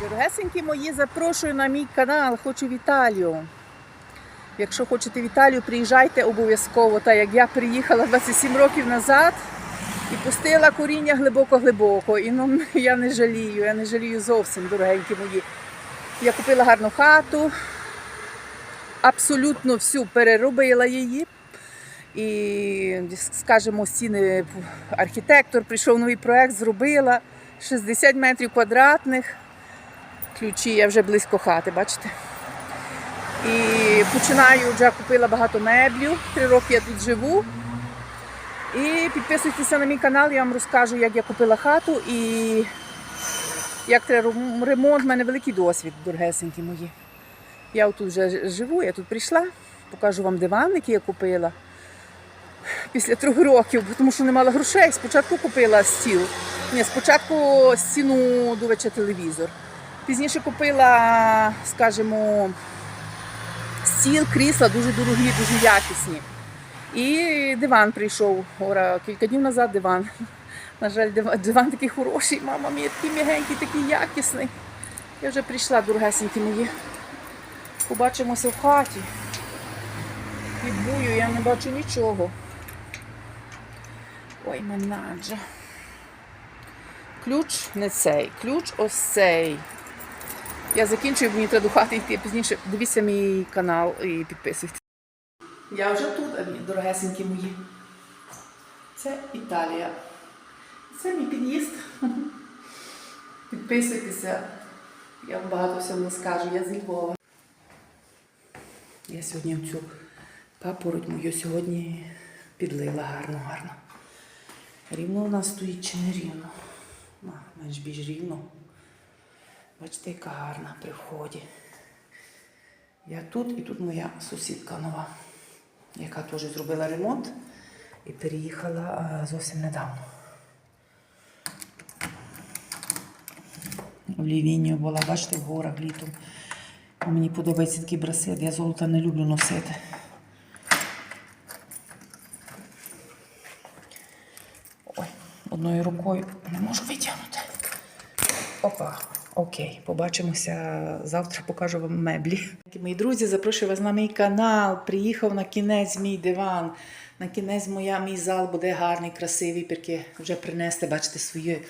Дорогесенькі мої, запрошую на мій канал, хочу в Італію. Якщо хочете в Італію, приїжджайте обов'язково. Та як я приїхала 27 років назад і пустила коріння глибоко-глибоко. І ну, я не жалію, я не жалію зовсім, дорогенькі мої. Я купила гарну хату, абсолютно всю переробила її. І, скажімо, стіни архітектор прийшов новий проект, зробила 60 метрів квадратних. Ключі я вже близько хати, бачите? І починаю, вже купила багато меблів. Три роки я тут живу. І підписуйтеся на мій канал, я вам розкажу, як я купила хату і як треба ремонт. У мене великий досвід, дорогесенькі мої. Я тут вже живу, я тут прийшла, покажу вам диван, який я купила після трьох років, тому що не мала грошей. Спочатку купила стіл. Ні, спочатку стіну дувача телевізор. Пізніше купила, скажімо, стіл, крісла дуже дорогі, дуже якісні. І диван прийшов ора, кілька днів назад диван. На жаль, диван, диван такий хороший, мама мій такий м'ягенький, такий якісний. Я вже прийшла, дорогесенькі мої. Побачимося в хаті. Відбую, я не бачу нічого. Ой, менаджа. Ключ не цей, ключ ось цей. Я закінчую, мені треба до хати йти пізніше. Дивіться мій канал і підписуйтесь. Я вже тут, а, дорогесенькі мої. Це Італія. Це мій під'їзд. Підписуйтеся. Я вам багато всього скажу, я зі Львова. Я сьогодні цю папороть мою сьогодні підлила гарно, гарно. Рівно у нас стоїть чи не рівно? Менш більш рівно. Бачите, яка гарна при вході. Я тут і тут моя сусідка нова, яка теж зробила ремонт і переїхала зовсім недавно. В Лівіні була, бачите, в горах літом. Мені подобається такий браслет, я золота не люблю носити. Ой, одною рукою не можу витягнути. Опа, окей, побачимося завтра. Покажу вам меблі. Мої друзі, запрошую вас на мій канал. Приїхав на кінець мій диван. На кінець моя, мій зал буде гарний, красивий, тільки вже принести, бачите, свої,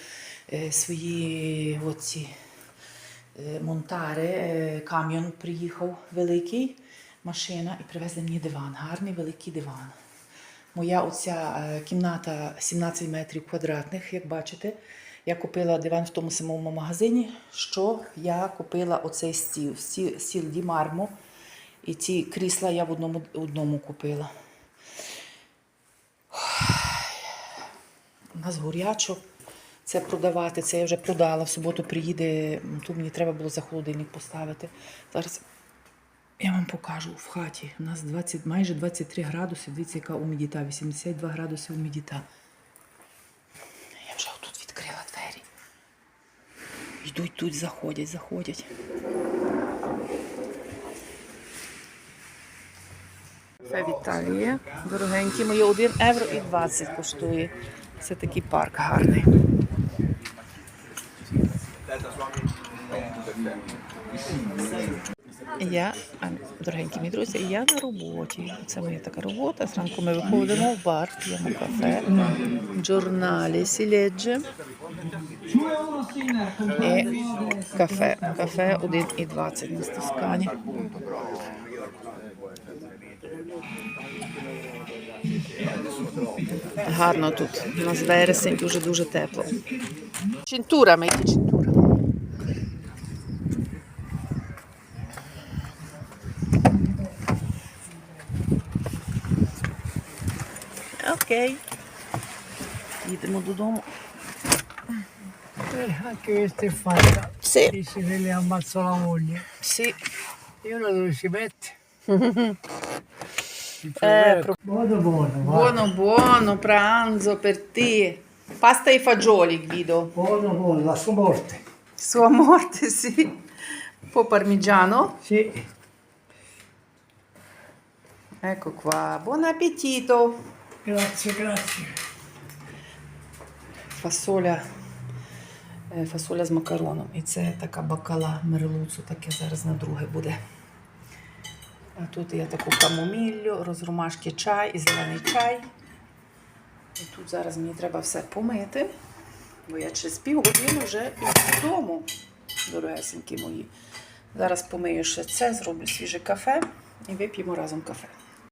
е, свої оці е, монтари. Е, Кам'ян приїхав великий, машина, і привезли мені диван. Гарний великий диван. Моя оця кімната 17 метрів квадратних, як бачите. Я купила диван в тому самому магазині, що я купила оцей стіл. Стіл, стіл Ді. І ці крісла я в одному, одному купила. У нас горячо. Це продавати, це я вже продала. В суботу приїде, тут мені треба було за холодильник поставити. Зараз я вам покажу в хаті. У нас 20, майже 23 градуси. Дивіться, яка умідіта, 82 градуси умідіта. Я вже тут відкрила двері. Йдуть тут, заходять, заходять. Це в. Дорогенькі мої 1 євро і 20 коштує. Це такий парк гарний. Я, а, дорогенькі мої друзі, я на роботі. Це моя така робота. Зранку ми виходимо в бар, п'ємо кафе, джорналі сі і кафе. Кафе 1,20 на стискані. Гарно тут. У нас вересень дуже-дуже тепло. Чинтура, Окей. Їдемо додому. Eh, anche questa è fatta. Sì. Dice che le ammazzo la moglie. Sì. Io non dove si mette. Il Eh, ferrero. pro- buono buono, guarda. Buono, buono pranzo per te. Pasta ai fagioli, Guido. buono buono, la sua morte. Sua morte, sì. Un po' parmigiano. Sì, Ecco qua. Buon appetito. Grazie, grazie. Фасоля е, фасоля з макароном. І це така бакала мерлуцу, таке зараз на друге буде. А тут я таку камоміллю, розромашки чай і зелений чай. І тут зараз мені треба все помити, бо я через півгодини вже іду додому, дорогесенькі мої. Зараз помию ще це, зроблю свіже кафе і вип'ємо разом кафе.